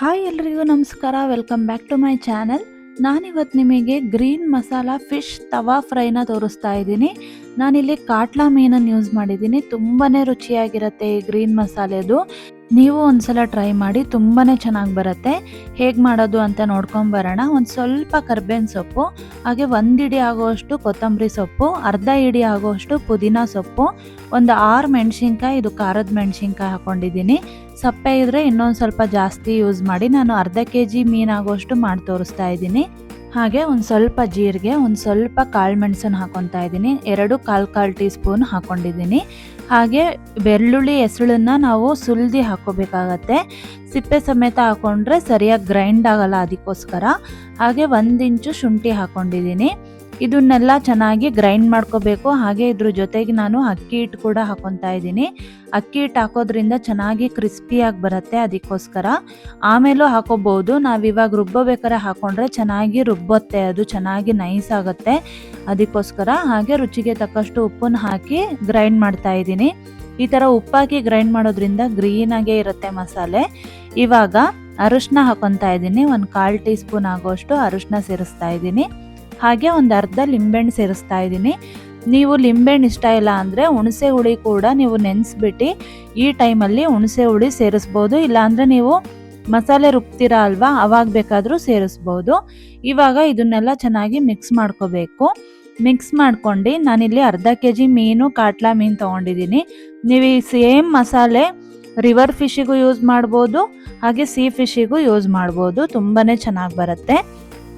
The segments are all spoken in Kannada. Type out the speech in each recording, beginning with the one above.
ಹಾಯ್ ಎಲ್ರಿಗೂ ನಮಸ್ಕಾರ. Welcome back to my channel ನಾನಿವತ್ತು ನಿಮಗೆ ಗ್ರೀನ್ ಮಸಾಲ ಫಿಶ್ ತವಾ ಫ್ರೈನ ತೋರಿಸ್ತಾ ಇದ್ದೀನಿ. ನಾನಿಲ್ಲಿ ಕಾಟ್ಲಾ ಮೀನನ್ನು ಯೂಸ್ ಮಾಡಿದ್ದೀನಿ. ತುಂಬಾ ರುಚಿಯಾಗಿರುತ್ತೆ ಈ ಗ್ರೀನ್ ಮಸಾಲೆದು ನೀವು ಒಂದ್ಸಲ ಟ್ರೈ ಮಾಡಿ ತುಂಬಾ ಚೆನ್ನಾಗಿ ಬರುತ್ತೆ. ಹೇಗೆ ಮಾಡೋದು ಅಂತ ನೋಡ್ಕೊಂಬರೋಣ ಒಂದು ಸ್ವಲ್ಪ ಕರ್ಬೇವಿನ ಸೊಪ್ಪು, ಹಾಗೆ ಒಂದು ಇಡಿ ಆಗುವಷ್ಟು ಕೊತ್ತಂಬರಿ ಸೊಪ್ಪು, ಅರ್ಧ ಇಡಿ ಆಗುವಷ್ಟು ಪುದೀನ ಸೊಪ್ಪು, ಒಂದು ಆರು ಮೆಣಸಿನ್ಕಾಯಿ, ಇದು ಖಾರದ ಮೆಣಸಿನ್ಕಾಯಿ ಹಾಕೊಂಡಿದ್ದೀನಿ. ಸಪ್ಪೆ ಇದ್ರೆ ಇನ್ನೊಂದು ಸ್ವಲ್ಪ ಜಾಸ್ತಿ ಯೂಸ್ ಮಾಡಿ ನಾನು ಅರ್ಧ ಕೆ ಜಿ ಮೀನಾಗುವಷ್ಟು ಮಾಡಿ ತೋರಿಸ್ತಾ ಇದ್ದೀನಿ. ಹಾಗೆ ಒಂದು ಸ್ವಲ್ಪ ಜೀರಿಗೆ, ಒಂದು ಸ್ವಲ್ಪ ಕಾಳು ಮೆಣಸನ್ನು ಹಾಕ್ಕೊತಾ ಇದ್ದೀನಿ. ಎರಡು ಕಾಲು ಕಾಲು ಟೀ ಸ್ಪೂನ್ ಹಾಕೊಂಡಿದ್ದೀನಿ. ಹಾಗೆ ಬೆಳ್ಳುಳ್ಳಿ ಹೆಸಳನ್ನ ನಾವು ಸುಲ್ದಿ ಹಾಕೋಬೇಕಾಗತ್ತೆ ಸಿಪ್ಪೆ ಸಮೇತ ಹಾಕೊಂಡ್ರೆ ಸರಿಯಾಗಿ ಗ್ರೈಂಡ್ ಆಗಲ್ಲ ಅದಕ್ಕೋಸ್ಕರ. ಹಾಗೆ ಒಂದು ಇಂಚು ಶುಂಠಿ ಹಾಕೊಂಡಿದ್ದೀನಿ. ಇದನ್ನೆಲ್ಲ ಚೆನ್ನಾಗಿ ಗ್ರೈಂಡ್ ಮಾಡ್ಕೋಬೇಕು. ಹಾಗೆ ಇದ್ರ ಜೊತೆಗೆ ನಾನು ಅಕ್ಕಿ ಹಿಟ್ಟು ಕೂಡ ಹಾಕೊತಾ ಇದ್ದೀನಿ. ಅಕ್ಕಿ ಹಿಟ್ಟು ಹಾಕೋದ್ರಿಂದ ಚೆನ್ನಾಗಿ ಕ್ರಿಸ್ಪಿಯಾಗಿ ಬರುತ್ತೆ ಅದಕ್ಕೋಸ್ಕರ. ಆಮೇಲೂ ಹಾಕೋಬಹುದು ನಾವಿವಾಗ ರುಬ್ಬೋಬೇಕಾದ್ರೆ ಹಾಕೊಂಡ್ರೆ ಚೆನ್ನಾಗಿ ರುಬ್ಬುತ್ತೆ. ಅದು ಚೆನ್ನಾಗಿ ನೈಸ್ ಆಗುತ್ತೆ ಅದಕ್ಕೋಸ್ಕರ. ಹಾಗೆ ರುಚಿಗೆ ತಕ್ಕಷ್ಟು ಉಪ್ಪನ್ನು ಹಾಕಿ ಗ್ರೈಂಡ್ ಮಾಡ್ತಾ ಇದ್ದೀನಿ. ಈ ಥರ ಉಪ್ಪಾಕಿ ಗ್ರೈಂಡ್ ಮಾಡೋದ್ರಿಂದ ಗ್ರೀನಾಗೇ ಇರುತ್ತೆ ಮಸಾಲೆ. ಇವಾಗ ಅರಿಶಿನ ಹಾಕೊತಾ ಇದ್ದೀನಿ. ಒಂದು ಕಾಲು ಟೀ ಸ್ಪೂನ್ ಆಗೋಷ್ಟು ಅರಿಶಿನ ಸೇರಿಸ್ತಾ ಇದ್ದೀನಿ. ಹಾಗೆ ಒಂದು ಅರ್ಧ ಲಿಂಬೆಹಣ್ಣು ಸೇರಿಸ್ತಾ ಇದ್ದೀನಿ. ನೀವು ಲಿಂಬೆಹಣ್ಣು ಇಷ್ಟ ಇಲ್ಲ ಅಂದರೆ ಹುಣಸೆ ಹುಳಿ ಕೂಡ ನೀವು ನೆನೆಸ್ಬಿಟ್ಟು ಈ ಟೈಮಲ್ಲಿ ಹುಣಸೆ ಹುಳಿ ಸೇರಿಸ್ಬೋದು. ಇಲ್ಲಾಂದರೆ ನೀವು ಮಸಾಲೆ ರುಬ್ತೀರಾ ಅಲ್ವಾ, ಅವಾಗ ಬೇಕಾದರೂ ಸೇರಿಸ್ಬೋದು. ಇವಾಗ ಇದನ್ನೆಲ್ಲ ಚೆನ್ನಾಗಿ ಮಿಕ್ಸ್ ಮಾಡ್ಕೋಬೇಕು. ಮಿಕ್ಸ್ ಮಾಡ್ಕೊಂಡು ನಾನಿಲ್ಲಿ ಅರ್ಧ ಕೆ ಜಿ ಮೀನು, ಕಾಟ್ಲಾ ಮೀನು ತೊಗೊಂಡಿದ್ದೀನಿ. ನೀವು ಈ ಸೇಮ್ ಮಸಾಲೆ ರಿವರ್ ಫಿಶಿಗೂ ಯೂಸ್ ಮಾಡ್ಬೋದು, ಹಾಗೆ ಸೀ ಫಿಶಿಗೂ ಯೂಸ್ ಮಾಡ್ಬೋದು. ತುಂಬಾ ಚೆನ್ನಾಗಿ ಬರುತ್ತೆ.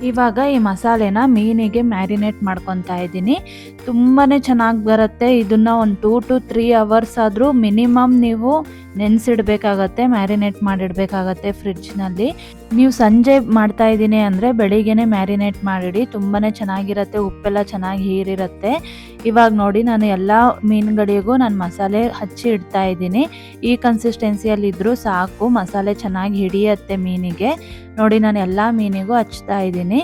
ಇವಾಗ ಈ ಮಸಾಲೆನ ಮೀನಿಗೆ ಮ್ಯಾರಿನೇಟ್ ಮಾಡ್ಕೊತಾ ಇದ್ದೀನಿ. ತುಂಬಾ ಚೆನ್ನಾಗಿ ಬರುತ್ತೆ. ಇದನ್ನು ಒಂದು ಟೂ ಟು ತ್ರೀ ಅವರ್ಸ್ ಆದರೂ ಮಿನಿಮಮ್ ನೀವು ನೆನೆಸಿಡ್ಬೇಕಾಗತ್ತೆ, ಮ್ಯಾರಿನೇಟ್ ಮಾಡಿಡಬೇಕಾಗತ್ತೆ ಫ್ರಿಡ್ಜ್ನಲ್ಲಿ. ನೀವು ಸಂಜೆ ಮಾಡ್ತಾ ಇದ್ದೀನಿ ಅಂದರೆ ಬೆಳಿಗ್ಗೆನೆ ಮ್ಯಾರಿನೇಟ್ ಮಾಡಿಡಿ ತುಂಬಾ ಚೆನ್ನಾಗಿರುತ್ತೆ, ಉಪ್ಪೆಲ್ಲ ಚೆನ್ನಾಗಿ ಹೀರಿರುತ್ತೆ. ಇವಾಗ ನೋಡಿ ನಾನು ಎಲ್ಲ ಮೀನುಗಳಿಗೂ ನಾನು ಮಸಾಲೆ ಹಚ್ಚಿ ಇಡ್ತಾ ಇದ್ದೀನಿ. ಈ ಕನ್ಸಿಸ್ಟೆನ್ಸಿಯಲ್ಲಿ ಇದ್ದರೂ ಸಾಕು, ಮಸಾಲೆ ಚೆನ್ನಾಗಿ ಹಿಡಿಯತ್ತೆ ಮೀನಿಗೆ. ನೋಡಿ ನಾನು ಎಲ್ಲ ಮೀನಿಗೂ ಹಚ್ತಾ ಇದ್ದೀನಿ.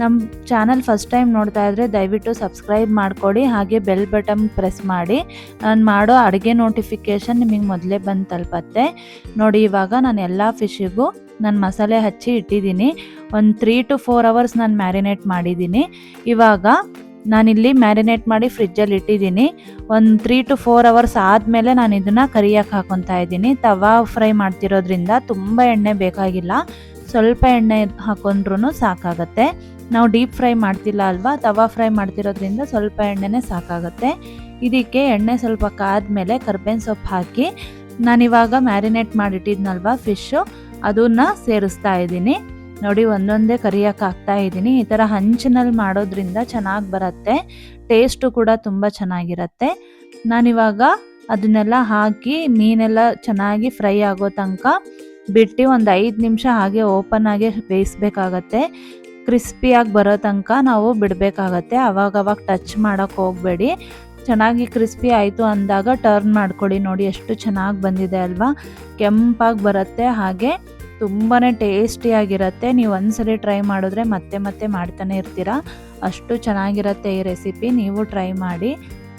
ನಮ್ಮ ಚಾನಲ್ ಫಸ್ಟ್ ಟೈಮ್ ನೋಡ್ತಾ ಇದ್ರೆ ದಯವಿಟ್ಟು ಸಬ್ಸ್ಕ್ರೈಬ್ ಮಾಡಿಕೊಡಿ, ಹಾಗೆ ಬೆಲ್ ಬಟನ್ ಪ್ರೆಸ್ ಮಾಡಿ. ನಾನು ಮಾಡೋ ಅಡುಗೆ ನೋಟಿಫಿಕೇಷನ್ ನಿಮಗೆ ಮೊದಲೇ ಬಂದು ತಲುಪತ್ತೆ. ನೋಡಿ, ಇವಾಗ ನಾನು ಎಲ್ಲ ಫಿಶಿಗೂ ನಾನು ಮಸಾಲೆ ಹಚ್ಚಿ ಇಟ್ಟಿದ್ದೀನಿ. ಒಂದು ತ್ರೀ ಟು ಫೋರ್ ಅವರ್ಸ್ ನಾನು ಮ್ಯಾರಿನೇಟ್ ಮಾಡಿದ್ದೀನಿ. ಇವಾಗ ನಾನಿಲ್ಲಿ ಮ್ಯಾರಿನೇಟ್ ಮಾಡಿ ಫ್ರಿಜ್ಜಲ್ಲಿ ಇಟ್ಟಿದ್ದೀನಿ. ಒಂದು ತ್ರೀ ಟು ಫೋರ್ ಅವರ್ಸ್ ಆದಮೇಲೆ ನಾನು ಇದನ್ನು ಕರಿಯಕ್ಕೆ ಹಾಕೊತಾ ಇದ್ದೀನಿ. ತವಾ ಫ್ರೈ ಮಾಡ್ತಿರೋದ್ರಿಂದ ತುಂಬ ಎಣ್ಣೆ ಬೇಕಾಗಿಲ್ಲ. ಸ್ವಲ್ಪ ಎಣ್ಣೆ ಹಾಕೊಂಡ್ರೂ ಸಾಕಾಗತ್ತೆ. ನಾವು ಡೀಪ್ ಫ್ರೈ ಮಾಡ್ತಿಲ್ಲ ಅಲ್ವಾ? ತವಾ ಫ್ರೈ ಮಾಡ್ತಿರೋದ್ರಿಂದ ಸ್ವಲ್ಪ ಎಣ್ಣೆನೇ ಸಾಕಾಗುತ್ತೆ. ಇದಕ್ಕೆ ಎಣ್ಣೆ ಸ್ವಲ್ಪ ಕಾದ್ಮೇಲೆ ಕರ್ಬೇವಿನ ಸೊಪ್ಪು ಹಾಕಿ, ನಾನಿವಾಗ ಮ್ಯಾರಿನೇಟ್ ಮಾಡಿಟ್ಟಿದ್ನಲ್ವಾ ಫಿಶ್ಶು ಅದನ್ನು ಸೇರಿಸ್ತಾ ಇದ್ದೀನಿ. ನೋಡಿ, ಒಂದೊಂದೇ ಕರಿಯಕ್ಕೆ ಹಾಕ್ತಾ ಇದ್ದೀನಿ. ಈ ಥರ ಹಂಚಿನಲ್ಲಿ ಮಾಡೋದ್ರಿಂದ ಚೆನ್ನಾಗಿ ಬರುತ್ತೆ. ಟೇಸ್ಟು ಕೂಡ ತುಂಬ ಚೆನ್ನಾಗಿರುತ್ತೆ. ನಾನಿವಾಗ ಅದನ್ನೆಲ್ಲ ಹಾಕಿ, ಮೀನೆಲ್ಲ ಚೆನ್ನಾಗಿ ಫ್ರೈ ಆಗೋ ತನಕ ಬಿಟ್ಟು ಒಂದು ಐದು ನಿಮಿಷ ಹಾಗೆ ಓಪನ್ ಆಗಿ ಬೇಯಿಸ್ಬೇಕಾಗತ್ತೆ. ಕ್ರಿಸ್ಪಿಯಾಗಿ ಬರೋ ತನಕ ನಾವು ಬಿಡಬೇಕಾಗತ್ತೆ. ಅವಾಗವಾಗ ಟಚ್ ಮಾಡೋಕ್ಕೆ ಹೋಗಬೇಡಿ. ಚೆನ್ನಾಗಿ ಕ್ರಿಸ್ಪಿ ಆಯಿತು ಅಂದಾಗ ಟರ್ನ್ ಮಾಡ್ಕೊಳ್ಳಿ ನೋಡಿ ಎಷ್ಟು ಚೆನ್ನಾಗಿ ಬಂದಿದೆ ಅಲ್ವಾ? ಕೆಂಪಾಗಿ ಬರುತ್ತೆ, ಹಾಗೆ ತುಂಬಾ ಟೇಸ್ಟಿಯಾಗಿರುತ್ತೆ ನೀವು ಒಂದ್ಸರಿ ಟ್ರೈ ಮಾಡಿದ್ರೆ ಮತ್ತೆ ಮತ್ತೆ ಮಾಡ್ತಾನೆ ಇರ್ತೀರಾ. ಅಷ್ಟು ಚೆನ್ನಾಗಿರುತ್ತೆ ಈ ರೆಸಿಪಿ ನೀವು ಟ್ರೈ ಮಾಡಿ.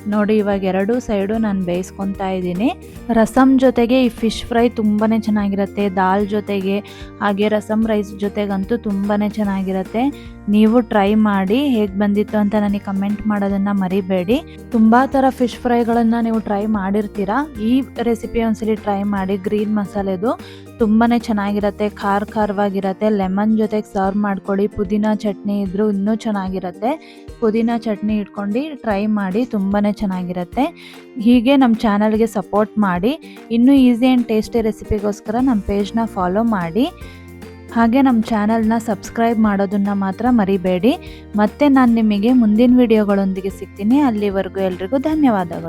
ನೋಡಿ, ಇವಾಗ ಎರಡು ಸೈಡು ನಾನು ಬೇಯಿಸ್ಕೊತಾ ಇದ್ದೀನಿ. ರಸಮ್ ಜೊತೆಗೆ ಈ ಫಿಶ್ ಫ್ರೈ ತುಂಬಾ ಚೆನ್ನಾಗಿರುತ್ತೆ. ದಾಲ್ ಜೊತೆಗೆ, ಹಾಗೆ ರಸಮ್ ರೈಸ್ ಜೊತೆಗಂತೂ ತುಂಬಾ ಚೆನ್ನಾಗಿರುತ್ತೆ. ನೀವು ಟ್ರೈ ಮಾಡಿ, ಹೇಗೆ ಬಂದಿತ್ತು ಅಂತ ನನಗೆ ಕಮೆಂಟ್ ಮಾಡೋದನ್ನು ಮರಿಬೇಡಿ. ತುಂಬ ಥರ ಫಿಶ್ ಫ್ರೈಗಳನ್ನು ನೀವು ಟ್ರೈ ಮಾಡಿರ್ತೀರಾ? ಈ ರೆಸಿಪಿ ಒಂದ್ಸಲಿ ಟ್ರೈ ಮಾಡಿ, ಗ್ರೀನ್ ಮಸಾಲೆದು ತುಂಬಾ ಚೆನ್ನಾಗಿರುತ್ತೆ. ಖಾರ ಖಾರವಾಗಿರುತ್ತೆ. ಲೆಮನ್ ಜೊತೆಗೆ ಸರ್ವ್ ಮಾಡ್ಕೊಳ್ಳಿ. ಪುದೀನ ಚಟ್ನಿ ಇದ್ರೂ ಇನ್ನೂ ಚೆನ್ನಾಗಿರುತ್ತೆ. ಪುದೀನ ಚಟ್ನಿ ಇಟ್ಕೊಂಡು ಟ್ರೈ ಮಾಡಿ ತುಂಬಾ ಚೆನ್ನಾಗಿರುತ್ತೆ. ಹೀಗೆ ನಮ್ಮ ಚಾನಲ್ಗೆ ಸಪೋರ್ಟ್ ಮಾಡಿ, ಇನ್ನೂ ಈಸಿ ಆ್ಯಂಡ್ ಟೇಸ್ಟಿ ರೆಸಿಪಿಗೋಸ್ಕರ ನಮ್ಮ ಪೇಜ್ನ ಫಾಲೋ ಮಾಡಿ. ಹಾಗೆ ನಮ್ಮ ಚಾನಲ್ನ ಸಬ್ಸ್ಕ್ರೈಬ್ ಮಾಡೋದನ್ನು ಮಾತ್ರ ಮರಿಬೇಡಿ. ಮತ್ತೆ ನಾನು ನಿಮಗೆ ಮುಂದಿನ ವಿಡಿಯೋಗಳೊಂದಿಗೆ ಸಿಗ್ತೀನಿ. ಅಲ್ಲಿವರೆಗೂ ಎಲ್ರಿಗೂ ಧನ್ಯವಾದಗಳು.